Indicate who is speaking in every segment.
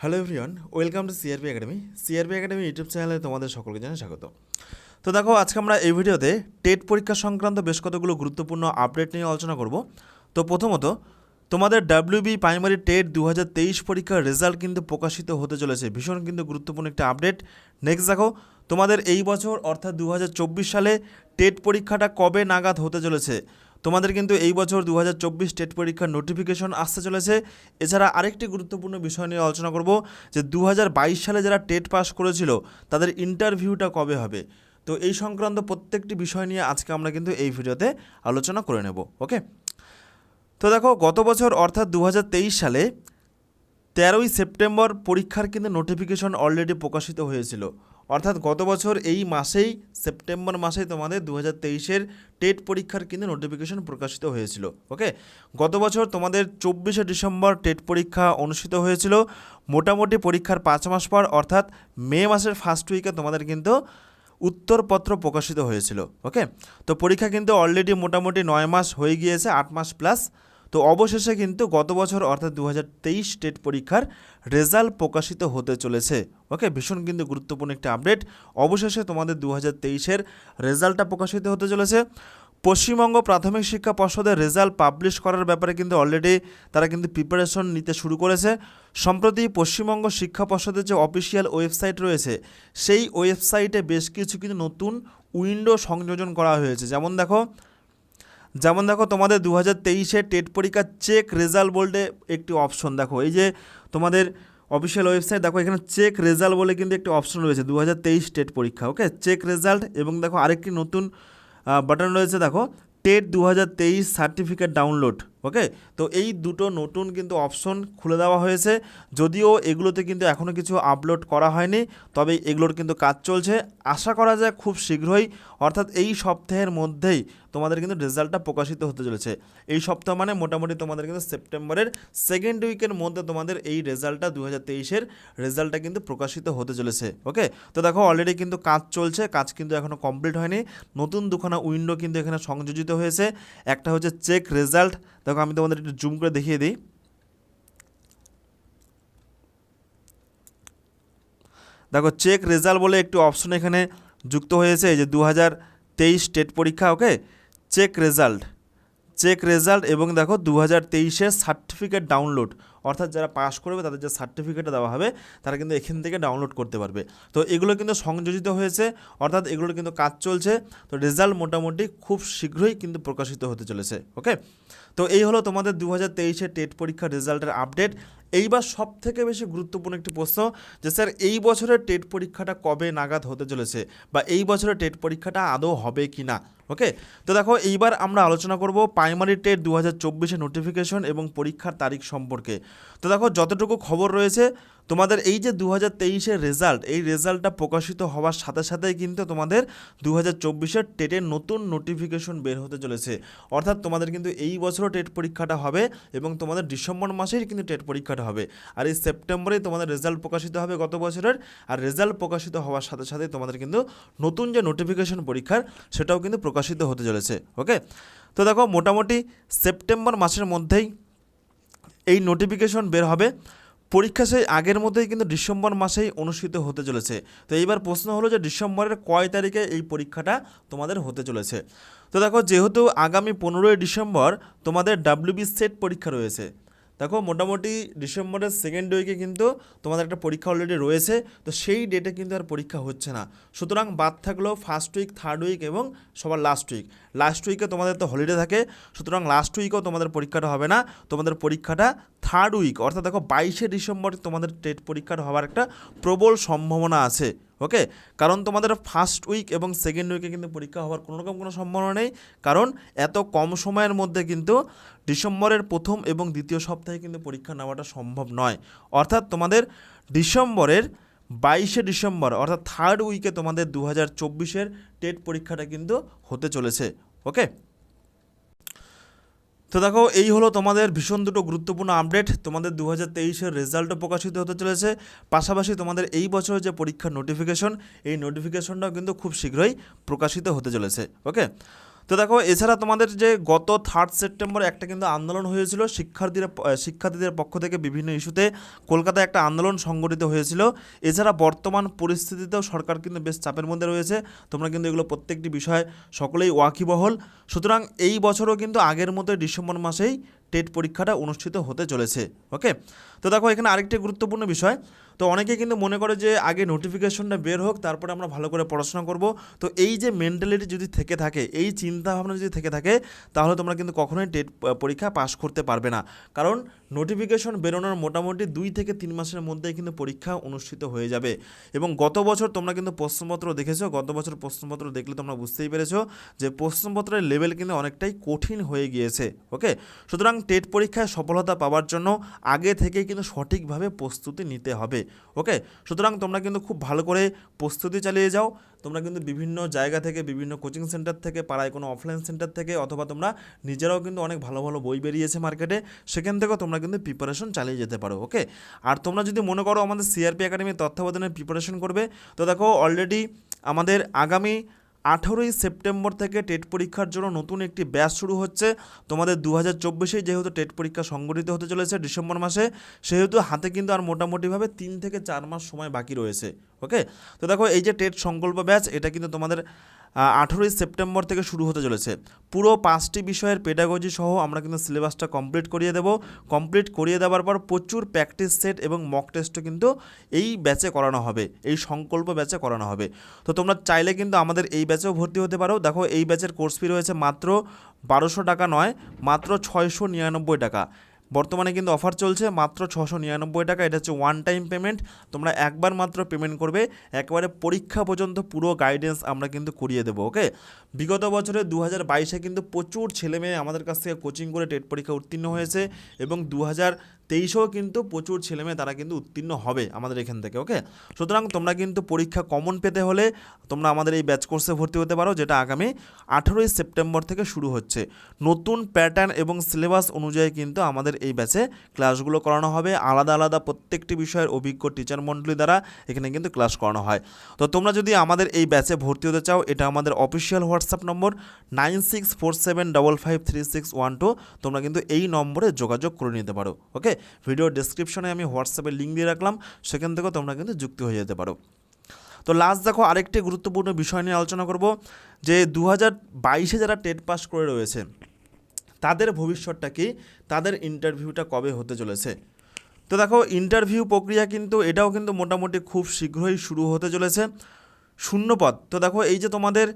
Speaker 1: Hello everyone welcome to CRP academy CRP academy YouTube চ্যানেলে তোমাদের সকলকে জানাই স্বাগত। তো দেখো, আজকে আমরা এই ভিডিওতে টেট পরীক্ষা সংক্রান্ত বেশ কতগুলো গুরুত্বপূর্ণ আপডেট নিয়ে আলোচনা করব। তো প্রথমত, তোমাদের ডাব্লিউবি প্রাইমারি টেট দু হাজার তেইশ পরীক্ষার রেজাল্ট কিন্তু প্রকাশিত হতে চলেছে। ভীষণ কিন্তু গুরুত্বপূর্ণ একটা আপডেট নেক্সট দেখো, তোমাদের এই বছর অর্থাৎ দু হাজার চব্বিশ সালে টেট পরীক্ষাটা কবে নাগাদ হতে চলেছে? তোমাদের কিন্তু এই বছর দু হাজার চব্বিশ টেট পরীক্ষার নোটিফিকেশন আসতে চলেছে। এছাড়া আরেকটি গুরুত্বপূর্ণ বিষয় নিয়ে আলোচনা করব, যে দু হাজার বাইশ সালে যারা টেট পাস করেছিল, তাদের ইন্টারভিউটা কবে হবে? তো এই সংক্রান্ত প্রত্যেকটি বিষয় নিয়ে আজকে আমরা কিন্তু এই ভিডিওতে আলোচনা করে নেব, ওকে? তো দেখো, গত বছর অর্থাৎ দু হাজার তেইশ সালে তেরোই সেপ্টেম্বর পরীক্ষার কিন্তু নোটিফিকেশন অলরেডি প্রকাশিত হয়েছিল। অর্থাৎ গত বছর এই মাসেই, সেপ্টেম্বর মাসেই তোমাদের দু হাজার তেইশের টেট পরীক্ষার কিন্তু নোটিফিকেশন প্রকাশিত হয়েছিল ওকে গত বছর তোমাদের চব্বিশে ডিসেম্বর টেট পরীক্ষা অনুষ্ঠিত হয়েছিল, মোটামুটি পরীক্ষার পাঁচ মাস পর, অর্থাৎ মে মাসের ফার্স্ট উইকে তোমাদের কিন্তু উত্তরপত্র প্রকাশিত হয়েছিল ওকে তো পরীক্ষা কিন্তু অলরেডি মোটামুটি নয় মাস হয়ে গিয়েছে, আট মাস প্লাস তো অবশেষে কিন্তু গত বছর অর্থাৎ দু হাজার তেইশ টেট পরীক্ষার রেজাল্ট প্রকাশিত হতে চলেছে। ওকে, ভীষণ কিন্তু গুরুত্বপূর্ণ একটি আপডেট। অবশেষে তোমাদের দু হাজার তেইশের রেজাল্টটা প্রকাশিত হতে চলেছে। পশ্চিমবঙ্গ প্রাথমিক শিক্ষা পর্ষদের রেজাল্ট পাবলিশ করার ব্যাপারে কিন্তু অলরেডি তারা কিন্তু প্রিপারেশন নিতে শুরু করেছে। সম্প্রতি পশ্চিমবঙ্গ শিক্ষা পর্ষদের যে অফিসিয়াল ওয়েবসাইট রয়েছে, সেই ওয়েবসাইটে বেশ কিছু কিন্তু নতুন উইন্ডো সংযোজন করা হয়েছে। যেমন দেখো যেমন দেখো তোমাদের দু হাজার তেইশে টেট পরীক্ষার চেক রেজাল্ট বলতে একটি অপশন দেখো। এই যে তোমাদের অফিসিয়াল ওয়েবসাইট দেখো এখানে চেক রেজাল্ট বলে কিন্তু একটি অপশন রয়েছে দু হাজার তেইশ টেট পরীক্ষা ওকে চেক রেজাল্ট এবং দেখো আরেকটি নতুন বাটন রয়েছে দেখো, টেট দু হাজার তেইশ সার্টিফিকেট ডাউনলোড ওকে তো এই দুটো নতুন কিন্তু অপশন খুলে দেওয়া হয়েছে, যদিও এগুলোতে কিন্তু এখনও কিছু আপলোড করা হয়নি, তবে এগুলোর কিন্তু কাজ চলছে। আশা করা যায় খুব শীঘ্রই, অর্থাৎ এই সপ্তাহের মধ্যেই তোমাদের কিন্তু রেজাল্টটা প্রকাশিত হতে চলেছে। এই সপ্তাহ মানে মোটামুটি তোমাদের কিন্তু সেপ্টেম্বরের সেকেন্ড উইকের মধ্যে তোমাদের এই রেজাল্টটা দু হাজার তেইশের রেজাল্টটা কিন্তু প্রকাশিত হতে চলেছে। ওকে তো দেখো অলরেডি কিন্তু কাজ চলছে, কাজ কিন্তু এখনও কমপ্লিট হয়নি। নতুন দুখানা উইন্ডো কিন্তু এখানে সংযোজিত হয়েছে। একটা হচ্ছে চেক রেজাল্ট দেখো, আমি তোমাদের একটু জুম করে দেখিয়ে দিই। দেখো চেক রেজাল্ট বলে একটি অপশন এখানে যুক্ত হয়েছে যে দু হাজার তেইশ টেট পরীক্ষা okay check result. Check result এবং দেখো দু হাজার তেইশের সার্টিফিকেট ডাউনলোড। অর্থাৎ যারা পাস করবে তাদের যে সার্টিফিকেটটা দেওয়া হবে, তারা কিন্তু এখান থেকে ডাউনলোড করতে পারবে। তো এগুলো কিন্তু সংযোজিত হয়েছে, অর্থাৎ এগুলোর কিন্তু কাজ চলছে। তো রেজাল্ট মোটামুটি খুব শীঘ্রই কিন্তু প্রকাশিত হতে চলেছে, ওকে? তো এই হলো তোমাদের দু হাজার টেট পরীক্ষার রেজাল্টের আপডেট। এইবার সব থেকে বেশি গুরুত্বপূর্ণ একটি প্রশ্ন যে, স্যার, এই বছরের টেট পরীক্ষাটা কবে নাগাদ হতে চলেছে বা এই বছরের টেট পরীক্ষাটা আদৌ হবে কি না? ওকে? তো দেখো, এইবার আমরা আলোচনা করব প্রাইমারি টেট দু হাজার নোটিফিকেশন এবং পরীক্ষার তারিখ সম্পর্কে। তো দেখো, যতটুকু খবর রয়েছে তোমাদের এই যে দু হাজার তেইশের রেজাল্ট এই রেজাল্টটা প্রকাশিত হওয়ার সাথে সাথেই কিন্তু তোমাদের দু হাজার চব্বিশের টেটের নতুন নোটিফিকেশন বের হতে চলেছে। অর্থাৎ তোমাদের কিন্তু এই বছরও টেট পরীক্ষাটা হবে এবং তোমাদের ডিসেম্বর মাসেই কিন্তু টেট পরীক্ষাটা হবে। আর এই সেপ্টেম্বরেই তোমাদের রেজাল্ট প্রকাশিত হবে গত বছরের। আর রেজাল্ট প্রকাশিত হওয়ার সাথে সাথে তোমাদের কিন্তু নতুন যে নোটিফিকেশন পরীক্ষার, সেটাও কিন্তু প্রকাশিত হতে চলেছে। ওকে? তো দেখো, মোটামুটি সেপ্টেম্বর মাসের মধ্যেই এই নোটিফিকেশন বের হবে। পরীক্ষা সেই আগের মধ্যেই কিন্তু ডিসেম্বর মাসেই অনুষ্ঠিত হতে চলেছে। তো এইবার প্রশ্ন হলো যে ডিসেম্বরের কয় তারিখে এই পরীক্ষাটা তোমাদের হতে চলেছে? তো দেখো, যেহেতু আগামী পনেরোই ডিসেম্বর তোমাদের ডাব্লিউবি সেট পরীক্ষা রয়েছে, দেখো মোটামুটি ডিসেম্বরের সেকেন্ড উইকে কিন্তু তোমাদের একটা পরীক্ষা অলরেডি রয়েছে, তো সেই ডেটে কিন্তু আর পরীক্ষা হচ্ছে না। সুতরাং বাদ থাকল ফার্স্ট উইক থার্ড উইক এবং সবার লাস্ট উইক লাস্ট উইকে তোমাদের তো হলিডে থাকে, সুতরাং লাস্ট উইকেও তোমাদের পরীক্ষাটা হবে না, তোমাদের পরীক্ষাটা থার্ড উইক অর্থাৎ দেখো বাইশে ডিসেম্বর তোমাদের টেট পরীক্ষাটা হওয়ার একটা প্রবল সম্ভাবনা আছে ওকে কারণ তোমাদের ফার্স্ট উইক এবং সেকেন্ড উইকে কিন্তু পরীক্ষা হওয়ার কোনো রকম কোনো সম্ভাবনা নেই, কারণ এত কম সময়ের মধ্যে কিন্তু ডিসেম্বরের প্রথম এবং দ্বিতীয় সপ্তাহে কিন্তু পরীক্ষা নেওয়াটা সম্ভব নয়। অর্থাৎ তোমাদের ডিসেম্বরের বাইশে ডিসেম্বর, অর্থাৎ থার্ড উইকে তোমাদের দু হাজার চব্বিশের টেট পরীক্ষাটা কিন্তু হতে চলেছে ওকে তো দেখো, এই হলো তোমাদের ভীষণ দুটো গুরুত্বপূর্ণ আপডেট তোমাদের দু হাজার তেইশের রেজাল্টও প্রকাশিত হতে চলেছে। পাশাপাশি তোমাদের এই বছরের যে পরীক্ষার নোটিফিকেশন এই নোটিফিকেশনটাও কিন্তু খুব শীঘ্রই প্রকাশিত হতে চলেছে ওকে তো দেখো, এছাড়া তোমাদের যে গত থার্ড সেপ্টেম্বর একটা কিন্তু আন্দোলন হয়েছিল, শিক্ষার্থীরা শিক্ষার্থীদের পক্ষ থেকে বিভিন্ন ইস্যুতে কলকাতায় একটা আন্দোলন সংগঠিত হয়েছিল। এছাড়া বর্তমান পরিস্থিতিতেও সরকার কিন্তু বেশ চাপের মধ্যে রয়েছে। তোমরা কিন্তু এগুলো প্রত্যেকটি বিষয় সকলেই ওয়াকিবহল। সুতরাং এই বছরও কিন্তু আগের মতো ডিসেম্বর মাসেই টেট পরীক্ষাটা অনুষ্ঠিত হতে চলেছে। ওকে তো দেখো, এখানে আরেকটি গুরুত্বপূর্ণ বিষয়। তো অনেকে কিন্তু মনে করে যে আগে নোটিফিকেশনটা বের হোক, তারপরে আমরা ভালো করে পড়াশোনা করব। তো এই যে মেন্টালিটি যদি থেকে থাকে, এই চিন্তা ভাবনা যদি থেকে থাকে, তাহলে তোমরা কিন্তু কখনোই টেট পরীক্ষা পাস করতে পারবে না। কারণ নোটিফিকেশন বেরোনোর মোটামুটি দুই থেকে তিন মাসের মধ্যেই কিন্তু পরীক্ষা অনুষ্ঠিত হয়ে যাবে। এবং গত বছর তোমরা কিন্তু প্রশ্নপত্র দেখেছ, গত বছর প্রশ্নপত্র দেখলে তোমরা বুঝতেই পেরেছ যে প্রশ্নপত্রের লেভেল কিন্তু অনেকটাই কঠিন হয়ে গিয়েছে ওকে সুতরাং টেট পরীক্ষায় সফলতা পাওয়ার জন্য আগে থেকেই কিন্তু সঠিকভাবে প্রস্তুতি নিতে হবে ওকে সুতরাং তোমরা কিন্তু খুব ভালো করে প্রস্তুতি চালিয়ে যাও। তোমরা কিন্তু বিভিন্ন জায়গা থেকে, বিভিন্ন কোচিং সেন্টার থেকে, পাড়ায় কোনো অফলাইন সেন্টার থেকে, অথবা তোমরা নিজেরাও কিন্তু অনেক ভালো ভালো বই বেরিয়েছে মার্কেটে সেখান থেকেও তোমরা কিন্তু প্রিপারেশন চালিয়ে যেতে পারো ওকে আর তোমরা যদি মনে করো আমাদের সিআরপি একাডেমির তত্ত্বাবধানে প্রিপারেশন করবে, তো দেখো অলরেডি আমাদের আগামী আঠেরোই সেপ্টেম্বর থেকে টেট পরীক্ষার জন্য নতুন একটি ব্যাচ শুরু হচ্ছে। তোমাদের দু হাজার চব্বিশেই যেহেতু টেট পরীক্ষা সংগঠিত হতে চলেছে ডিসেম্বর মাসে, সেহেতু হাতে কিন্তু আর মোটামুটিভাবে তিন থেকে চার মাস সময় বাকি রয়েছে ওকে তো দেখো এই যে টেট সংকল্প ব্যাচ, এটা কিন্তু তোমাদের আঠেরোই সেপ্টেম্বর থেকে শুরু হতে চলেছে। পুরো পাঁচটি বিষয়ের পেডাগজি সহ আমরা কিন্তু সিলেবাসটা কমপ্লিট করিয়ে দেবো। কমপ্লিট করিয়ে দেওয়ার পর প্রচুর প্র্যাকটিস সেট এবং মক টেস্টও কিন্তু এই ব্যাচে করানো হবে। এই সংকল্প ব্যাচে করানো হবে। তো তোমরা চাইলে কিন্তু আমাদের এই ব্যাচেও ভর্তি হতে পারো। দেখো এই ব্যাচের কোর্স ফি রয়েছে মাত্র বারোশো টাকা নয়, মাত্র ছয়শো নিরানব্বই টাকা। বর্তমানে কিন্তু অফার চলছে মাত্র ছশো নিরানব্বই টাকা। এটা হচ্ছে ওয়ান টাইম পেমেন্ট তোমরা একবার মাত্র পেমেন্ট করবে, একবারে পরীক্ষা পর্যন্ত পুরো গাইডেন্স আমরা কিন্তু করিয়ে দেবো ওকে বিগত বছরে দু হাজার বাইশে কিন্তু প্রচুর ছেলেমেয়ে আমাদের কাছ থেকে কোচিং করে টেট পরীক্ষা উত্তীর্ণ হয়েছে এবং দু হাজার তেইশেও কিন্তু প্রচুর ছেলেমেয়ে তারা কিন্তু উত্তীর্ণ হবে আমাদের এখান থেকে ওকে সুতরাং তোমরা কিন্তু পরীক্ষা কমন পেতে হলে তোমরা আমাদের এই ব্যাচ কোর্সে ভর্তি হতে পারো, যেটা আগামী আঠেরোই সেপ্টেম্বর থেকে শুরু হচ্ছে। নতুন প্যাটার্ন এবং সিলেবাস অনুযায়ী কিন্তু আমাদের এই ব্যাচে ক্লাসগুলো করানো হবে। আলাদা আলাদা প্রত্যেকটি বিষয়ের অভিজ্ঞ টিচার মণ্ডলী দ্বারা এখানে কিন্তু ক্লাস করানো হয়। তো তোমরা যদি আমাদের এই ব্যাচে ভর্তি হতে চাও, এটা আমাদের official WhatsApp number nine six four seven double five three six one two, তোমরা কিন্তু এই নম্বরে যোগাযোগ করে নিতে পারো ওকে ভিডিও ডেসক্রিপশনে আমি হোয়াটসঅ্যাপে লিঙ্ক দিয়ে রাখলাম, সেখান থেকেও তোমরা কিন্তু যুক্ত হয়ে যেতে পারো। তো লাস্ট দেখো, আরেকটি গুরুত্বপূর্ণ বিষয় নিয়ে আলোচনা করব, যে দু হাজার বাইশে যারা টেট পাস করে রয়েছে, তাদের ভবিষ্যৎটা কি? তাদের ইন্টারভিউটা কবে হতে চলেছে? তো দেখো ইন্টারভিউ প্রক্রিয়া কিন্তু, এটাও কিন্তু মোটামুটি খুব শীঘ্রই শুরু হতে চলেছে। শূন্যপদ, তো দেখো, এই যে তোমাদের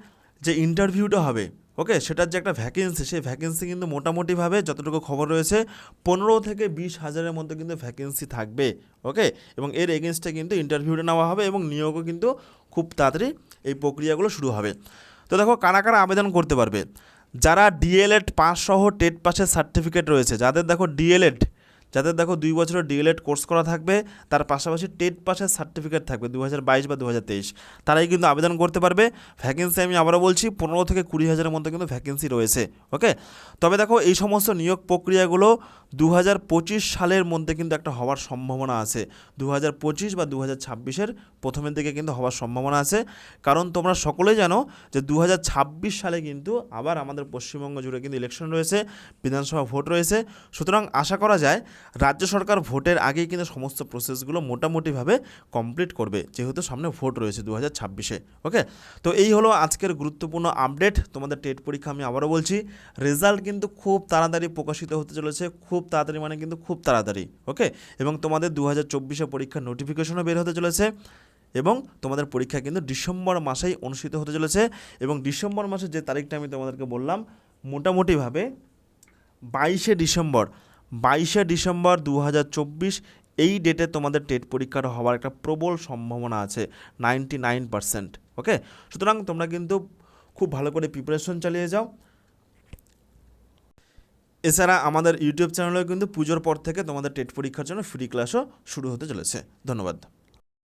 Speaker 1: যে ইন্টারভিউটা হবে ওকে সেটার যে একটা ভ্যাকেন্সি সেই ভ্যাকেন্সি কিন্তু মোটামুটিভাবে যতটুকু খবর রয়েছে, পনেরো থেকে বিশ হাজারের মধ্যে কিন্তু ভ্যাকেন্সি থাকবে। ওকে এবং এর এগেনস্টে কিন্তু ইন্টারভিউটা নেওয়া হবে এবং নিয়োগও কিন্তু খুব তাড়াতাড়ি এই প্রক্রিয়াগুলো শুরু হবে। তো দেখো, কারা কারা আবেদন করতে পারবে? যারা ডিএলএড পাস সহ টেট পাসের সার্টিফিকেট রয়েছে, যাদের দেখো ডিএলএড যাদের দেখো দুই বছরের ডিএলএড কোর্স করা থাকবে, তার পাশাপাশি টেট পাসের সার্টিফিকেট থাকবে দু হাজার বাইশ বা দু হাজার তেইশ। তারাই কিন্তু আবেদন করতে পারবে। ভ্যাকেন্সি আমি আবারও বলছি, পনেরো থেকে কুড়ি হাজারের মধ্যে কিন্তু ভ্যাকেন্সি রয়েছে, ওকে? তবে দেখো এই সমস্ত নিয়োগ প্রক্রিয়াগুলো দু হাজার পঁচিশ সালের মধ্যে কিন্তু একটা হওয়ার সম্ভাবনা আছে। দু হাজার পঁচিশ বা দু হাজার ছাব্বিশের প্রথমের দিকে কিন্তু হওয়ার সম্ভাবনা আছে। কারণ তোমরা সকলেই জানো যে দু হাজার ছাব্বিশ সালে কিন্তু আবার আমাদের পশ্চিমবঙ্গ জুড়ে কিন্তু ইলেকশন রয়েছে, বিধানসভা ভোট রয়েছে। সুতরাং আশা করা যায় রাজ্য সরকার ভোটের আগেই কিন্তু সমস্ত প্রসেসগুলো মোটামুটিভাবে কমপ্লিট করবে, যেহেতু সামনে ভোট রয়েছে দু হাজার ছাব্বিশে ওকে তো এই হলো আজকের গুরুত্বপূর্ণ আপডেট তোমাদের টেট পরীক্ষা আমি আবারও বলছি রেজাল্ট কিন্তু খুব তাড়াতাড়ি প্রকাশিত হতে চলেছে, খুব তাড়াতাড়ি মানে কিন্তু খুব তাড়াতাড়ি ওকে এবং তোমাদের দু হাজার চব্বিশে পরীক্ষার নোটিফিকেশনও বের হতে চলেছে, এবং তোমাদের পরীক্ষা কিন্তু ডিসেম্বর মাসেই অনুষ্ঠিত হতে চলেছে, এবং ডিসেম্বর মাসের যে তারিখটা আমি তোমাদেরকে বললাম, মোটামুটিভাবে বাইশে ডিসেম্বর বাইশে ডিসেম্বর দু হাজার চব্বিশ এই ডেটে তোমাদের টেট পরীক্ষাটা হওয়ার একটা প্রবল সম্ভাবনা আছে নাইনটি নাইন পারসেন্ট ওকে সুতরাং তোমরা কিন্তু খুব ভালো করে প্রিপারেশন চালিয়ে যাও। এছাড়া আমাদের ইউটিউব চ্যানেলেও কিন্তু পুজোর পর থেকে তোমাদের টেট পরীক্ষার জন্য ফ্রি ক্লাসও শুরু হতে চলেছে। ধন্যবাদ।